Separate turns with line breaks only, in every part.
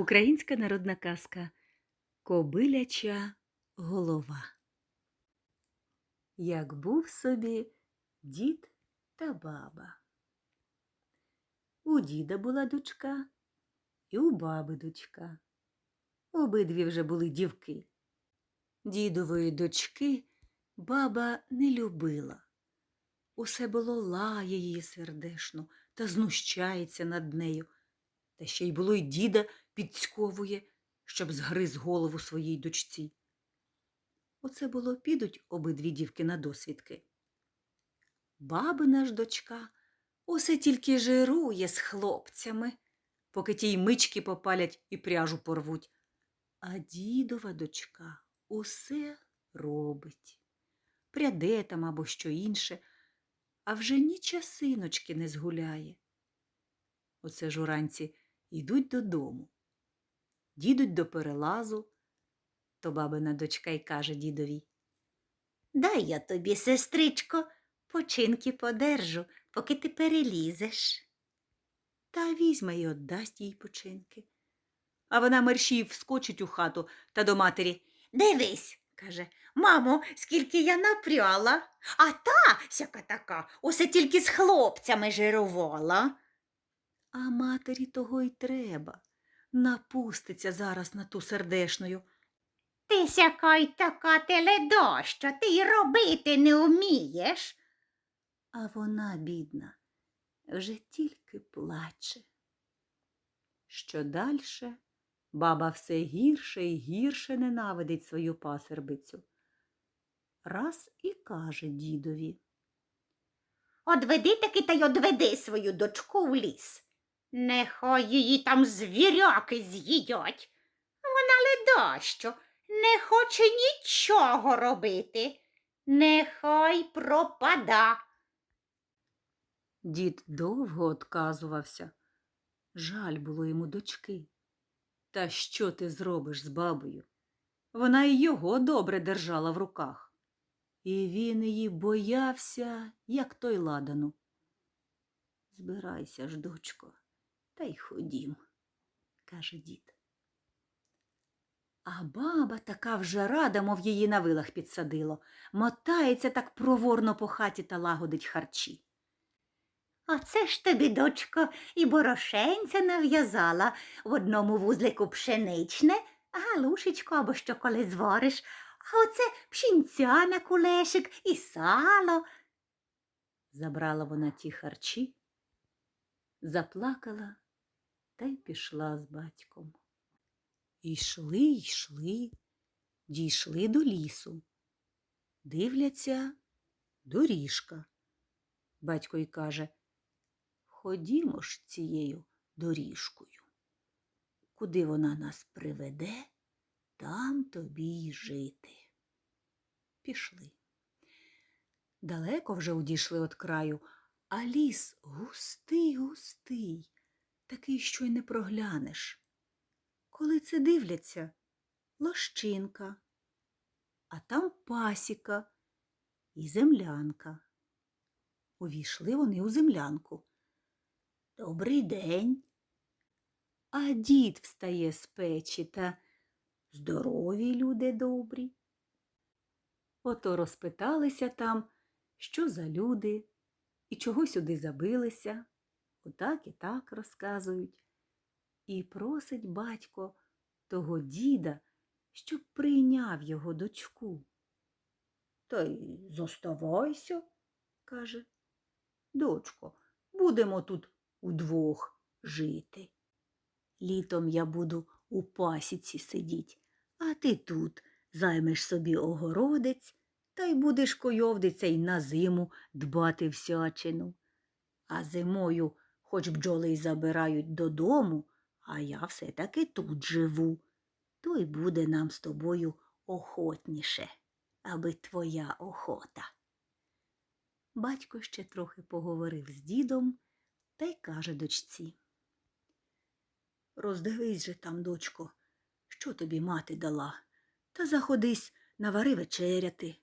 Українська народна казка Кобиляча голова. Як був собі дід та баба. У діда була дочка і у баби дочка. Обидві вже були дівки. Дідової дочки баба не любила. Усе було лає її сердешно та знущається над нею. Та ще й було й діда підцьковує, щоб згриз голову своїй дочці. Оце було підуть обидві дівки на досвідки. Бабина ж дочка усе тільки жирує з хлопцями, поки ті й мички попалять і пряжу порвуть. А дідова дочка усе робить, пряде там або що інше, а вже ні часиночки не згуляє. Оце ж уранці йдуть додому. Дідуть до перелазу, то бабина дочка й каже дідові.
Дай я тобі, сестричко, починки подержу, поки ти перелізеш.
Та візьме й отдасть їй починки. А вона мерщій вскочить у хату та до матері.
Дивись, каже, мамо, скільки я напряла, а та сяка така усе тільки з хлопцями жирувала.
А матері того й треба. Напуститься зараз на ту сердешною.
Ти сяка й така теледоща, ти й робити не вмієш.
А вона, бідна, вже тільки плаче. Що дальше баба все гірше і гірше ненавидить свою пасербицю. Раз і каже дідові.
Одведи таки та й одведи свою дочку в ліс. Нехай її там звіряки з'їдять. Вона ледощо, не хоче нічого робити. Нехай пропада.
Дід довго отказувався. Жаль було йому дочки. Та що ти зробиш з бабою? Вона й його добре держала в руках. І він її боявся, як той ладану. Збирайся ж, дочко, та й ходім, каже дід. А баба така вже рада, мов її на вилах підсадило, мотається так проворно по хаті та лагодить харчі.
Оце ж тобі, дочко, і борошенця нав'язала в одному вузлику пшеничне, галушечко або що коли звариш, а оце пшінця на кулешик і сало.
Забрала вона ті харчі, заплакала та й пішла з батьком. Йшли, йшли, дійшли до лісу. Дивляться доріжка. Батько й каже Ходімо ж цією доріжкою. Куди вона нас приведе, там тобі й жити. Пішли. Далеко вже удійшли від краю, а ліс густий, густий, такий, що й не проглянеш. Коли це дивляться лощинка, а там пасіка і землянка. Увійшли вони у землянку. Добрий день. А дід встає з печі та здорові люди добрі. Ото розпиталися там, що за люди і чого сюди забилися. Отак і так розказують. І просить батько того діда, щоб прийняв його дочку. Та й зоставайся, каже. Дочко, будемо тут удвох жити. Літом я буду у пасіці сидіть, а ти тут займеш собі огородець та й будеш койовдиця й на зиму дбати всячину. А зимою, хоч бджоли й забирають додому, а я все таки тут живу, то й буде нам з тобою охотніше, аби твоя охота. Батько ще трохи поговорив з дідом та й каже дочці. Роздивись же там, дочко, що тобі мати дала, та заходись навари вечеряти,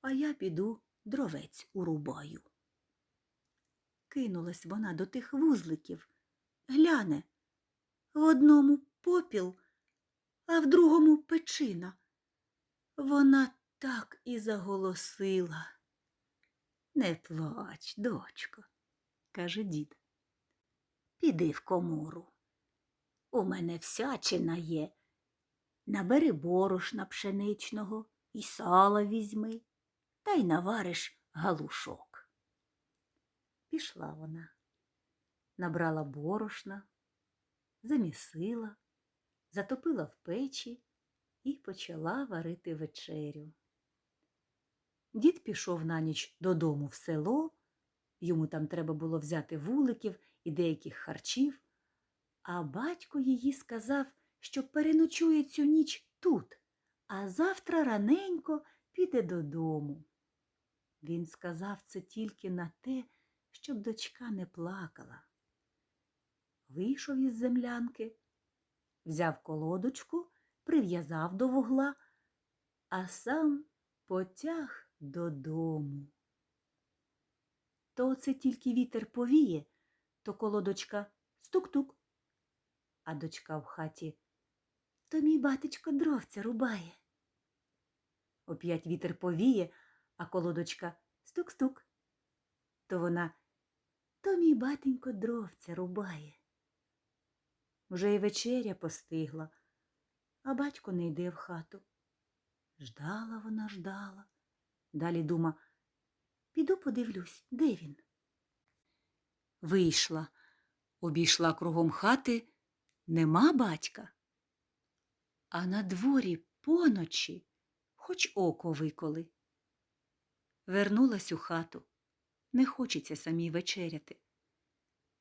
а я піду дровець урубаю. Кинулась вона до тих вузликів, гляне, в одному попіл, а в другому печина. Вона так і заголосила. Не плач, дочко, каже дід. Піди в комору. У мене всячина є. Набери борошна пшеничного і сала візьми, та й навариш галушок. Пішла вона, набрала борошна, замісила, затопила в печі і почала варити вечерю. Дід пішов на ніч додому в село, йому там треба було взяти вуликів і деяких харчів, а батько її сказав, що переночує цю ніч тут, а завтра раненько піде додому. Він сказав це тільки на те, щоб дочка не плакала. Вийшов із землянки, взяв колодочку, прив'язав до вугла, а сам потяг додому. То це тільки вітер повіє, то колодочка стук-тук, а дочка в хаті то мій батечко дровця рубає. Оп'ять вітер повіє, а колодочка стук-стук, то вона то мій батенько дровця рубає. Вже й вечеря постигла, а батько не йде в хату. Ждала вона, ждала. Далі дума, піду подивлюсь, де він. Вийшла, обійшла кругом хати, нема батька. А на дворі поночі хоч око виколи. Вернулась у хату. Не хочеться самій вечеряти.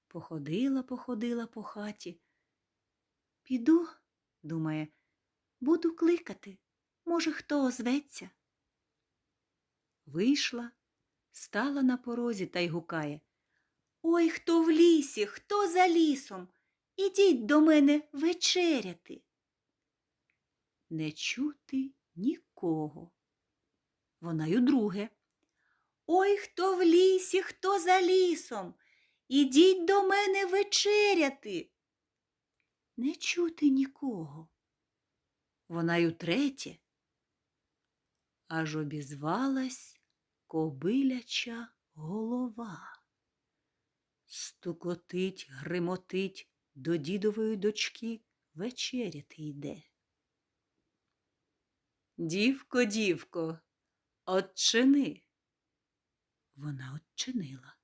Походила, походила по хаті. Піду, думає, буду кликати. Може, хто озветься. Вийшла, стала на порозі та й гукає. Ой, хто в лісі, хто за лісом? Ідіть до мене вечеряти. Не чути нікого. Вона й удруге. Ой, хто в лісі, за лісом? Ідіть до мене вечеряти. Не чути нікого. Вона й утретє. Аж обізвалась кобиляча голова. Стукотить, гримотить до дідової дочки вечеряти йде. Дівко, дівко, отчини. Вона отчинила.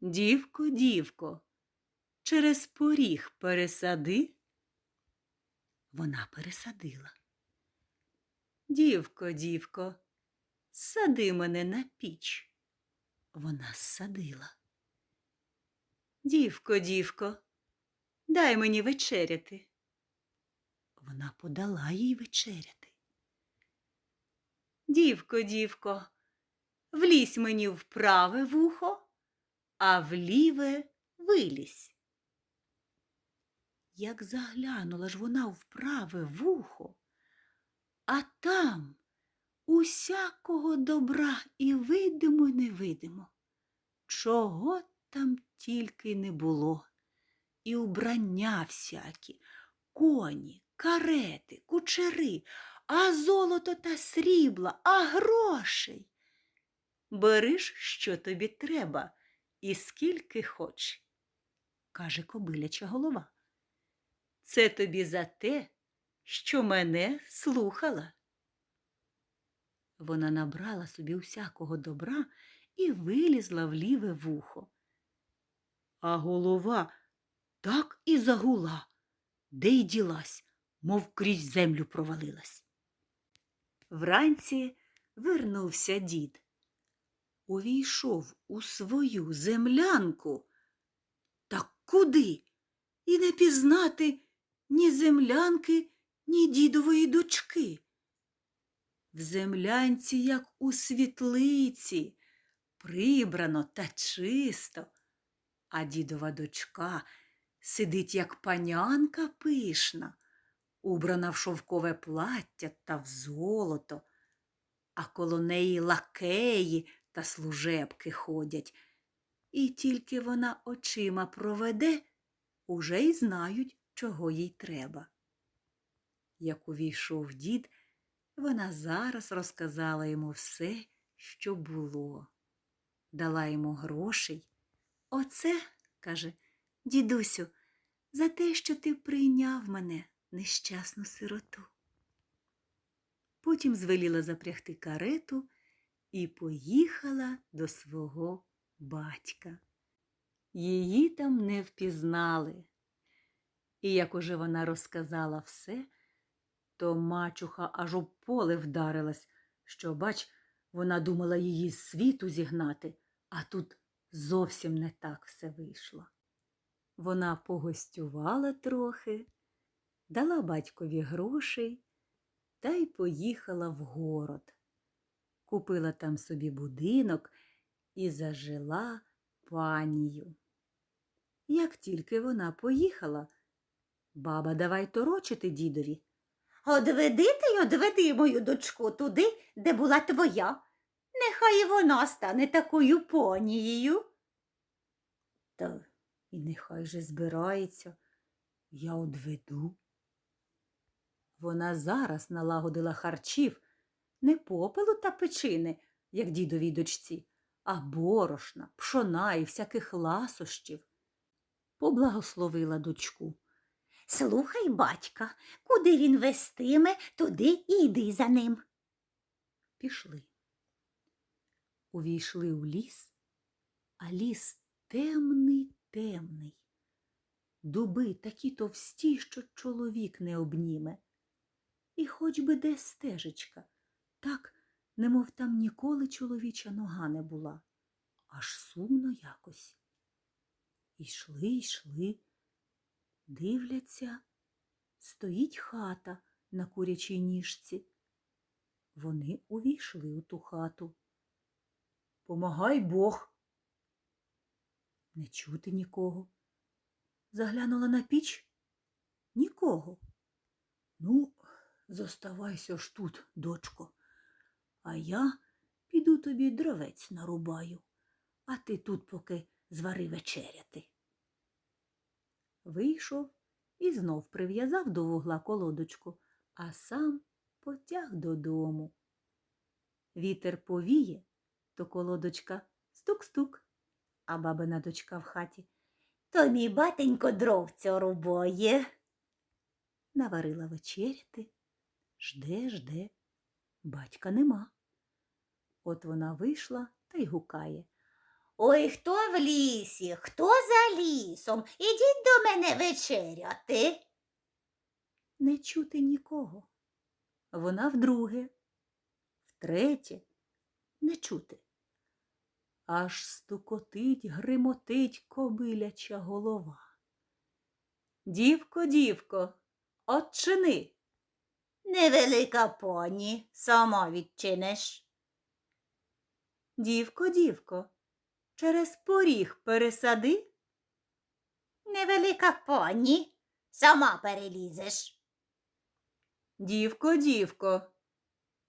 Дівко, дівко, через поріг пересади. Вона пересадила. Дівко, дівко, сади мене на піч. Вона садила. Дівко, дівко, дай мені вечеряти. Вона подала їй вечеряти. Дівко, дівко, влізь мені в праве вухо, а в ліве вилізь. Як заглянула ж вона в праве вухо, а там усякого добра і видимо, й невидимо. Чого там тільки не було. І убрання всякі, коні, карети, кучери, а золото та срібла, а грошей. Бериш, що тобі треба, і скільки хоч, каже кобиляча голова. Це тобі за те, що мене слухала. Вона набрала собі усякого добра і вилізла в ліве вухо. А голова так і загула, де й ділась, мов крізь землю провалилась. Вранці вернувся дід. Увійшов у свою землянку. Та куди? І не пізнати ні землянки, ні дідової дочки. В землянці, як у світлиці, прибрано та чисто, а дідова дочка сидить, як панянка пишна, убрана в шовкове плаття та в золото, а коло неї лакеї та служебки ходять. І тільки вона очима проведе, уже й знають, чого їй треба. Як увійшов дід, вона зараз розказала йому все, що було, дала йому грошей. Оце, каже, дідусю, за те, що ти прийняв мене, нещасну сироту. Потім звеліла запрягти карету і поїхала до свого батька. Її там не впізнали. І як уже вона розказала все, то мачуха аж у поле вдарилась, що, бач, вона думала її з світу зігнати, а тут зовсім не так все вийшло. Вона погостювала трохи, дала батькові грошей та й поїхала в город. Купила там собі будинок і зажила панію. Як тільки вона поїхала, баба давай торочити дідові.
Одведи ти й одведи мою дочку туди, де була твоя. Нехай і вона стане такою понією.
Та і нехай же збирається, я одведу. Вона зараз налагодила харчів не попелу та печини, як дідовій дочці, а борошна, пшона і всяких ласощів. Поблагословила дочку.
Слухай, батька, куди він вестиме, туди і йди за ним.
Пішли. Увійшли у ліс, а ліс темний, темний. Дуби такі товсті, що чоловік не обніме. І хоч би де стежечка, так, немов там ніколи чоловіча нога не була, аж сумно якось. Ішли, йшли, дивляться, стоїть хата на курячій ніжці. Вони увійшли у ту хату. Помагай Бог. Не чути нікого. Заглянула на піч нікого. Ну, зоставайся ж тут, дочко, а я піду тобі дровець нарубаю, а ти тут поки звари вечеряти. Вийшов і знов прив'язав до вугла колодочку, а сам потяг додому. Вітер повіє, то колодочка стук-стук, а бабина дочка в хаті
То мій батенько дровця рубоє.
наварила вечеряти, жде, жде, батька нема. От вона вийшла та й гукає.
Ой, хто в лісі, хто за лісом? Ідіть до мене вечеряти.
Не чути нікого. Вона вдруге, втретє, не чути. Аж стукотить, гримотить кобиляча голова. Дівко, дівко, отчини.
Невелика поні, сама відчиниш.
Дівко, дівко, через поріг пересади.
Невелика поні, сама перелізеш.
Дівко, дівко,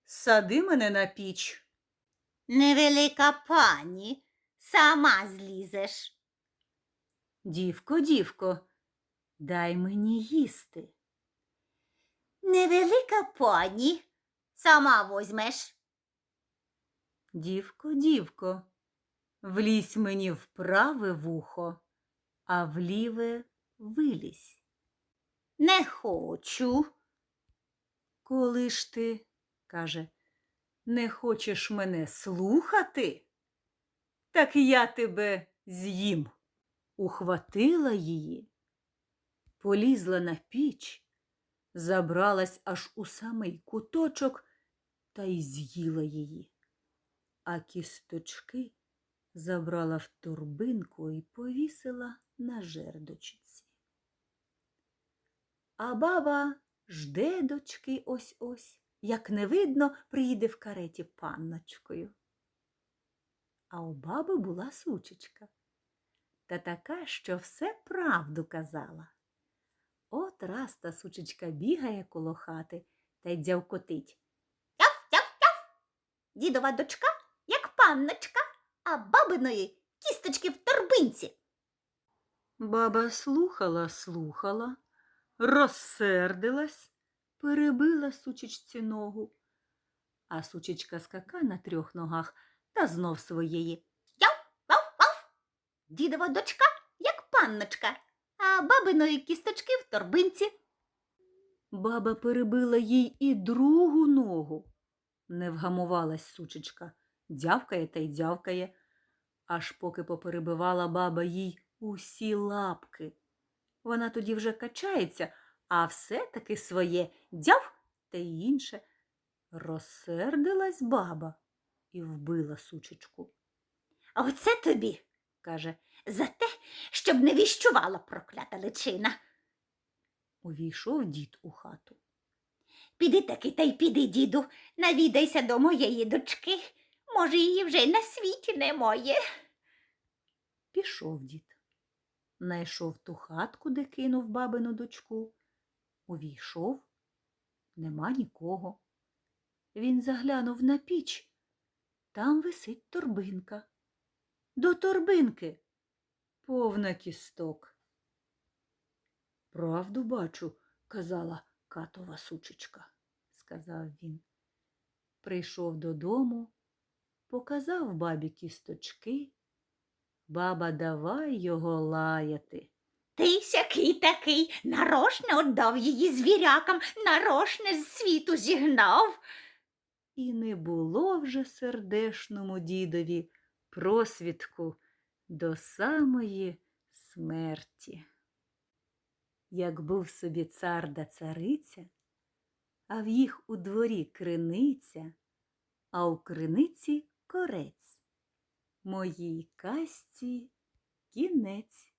сади мене на піч.
Невелика пані, сама злізеш.
Дівко, дівко, дай мені їсти.
Невелика поні, сама возьмеш.
Дівко, дівко, влізь мені в праве вухо, а в ліве вилізь.
Не хочу.
Коли ж ти, каже, не хочеш мене слухати, так я тебе з'їм. Ухватила її, полізла на піч, забралась аж у самий куточок та й з'їла її. А кісточки забрала в торбинку і повісила на жердочці. А баба жде дочки ось ось, як не видно, приїде в кареті панночкою. А у баби була сучечка, та така, що все правду казала. От раз та сучечка бігає коло хати та й дзявкотить.
Тяв, тяв, тяв. Дідова дочка, як панночка, а бабиної кісточки в торбинці.
Баба слухала, слухала, розсердилась, перебила сучечці ногу. А сучечка скака на трьох ногах та знов своєї.
Вав-вав! Дідова дочка, як панночка, а бабиної кісточки в торбинці.
Баба перебила їй і другу ногу. Не вгамувалась сучечка, дзявкає та й дзявкає, аж поки поперебивала баба їй усі лапки. Вона тоді вже качається, а все-таки своє дзяв та й інше. Розсердилась баба і вбила сучечку.
А оце тобі,
Каже,
за те, щоб не віщувала проклята личина.
увійшов дід у хату.
Піди таки та й піди, діду, навідайся до моєї дочки. Може, її вже й на світі немає.
Пішов дід. Найшов ту хатку, де кинув бабину дочку. Увійшов, нема нікого. Він заглянув на піч. Там висить торбинка. До торбинки повна кісток. Правду бачу, казала катова сучечка, сказав він. Прийшов додому, показав бабі кісточки. Баба, давай його лаяти.
Ти сякий такий, нарошне отдав її звірякам, нарошне з світу зігнав.
І не було вже сердешному дідові просвідку до самої смерті. Як був собі цар да цариця, а в їх у дворі криниця, а у криниці корець. Моїй касті кінець.